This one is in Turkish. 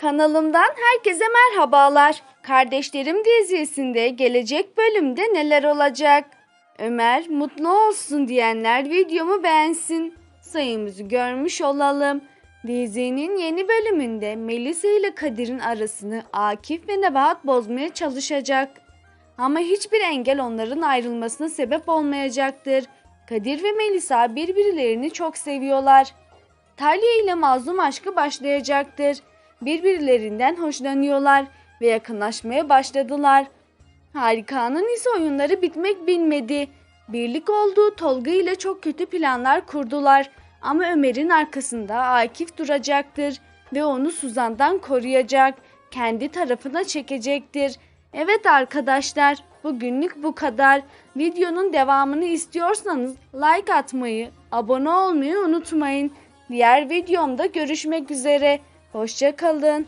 Kanalımdan herkese merhabalar. Kardeşlerim dizisinde gelecek bölümde neler olacak? Ömer mutlu olsun diyenler videomu beğensin. Sayımızı görmüş olalım. Dizinin yeni bölümünde Melisa ile Kadir'in arasını Akif ve Nebahat bozmaya çalışacak. Ama hiçbir engel onların ayrılmasına sebep olmayacaktır. Kadir ve Melisa birbirlerini çok seviyorlar. Talya ile mazlum aşkı başlayacaktır. Birbirlerinden hoşlanıyorlar ve yakınlaşmaya başladılar. Harika'nın ise oyunları bitmek bilmedi. Birlik olduğu Tolga ile çok kötü planlar kurdular. Ama Ömer'in arkasında Akif duracaktır ve onu Suzan'dan koruyacak. Kendi tarafına çekecektir. Evet arkadaşlar, bugünlük bu kadar. Videonun devamını istiyorsanız like atmayı, abone olmayı unutmayın. Diğer videomda görüşmek üzere. Hoşça kalın.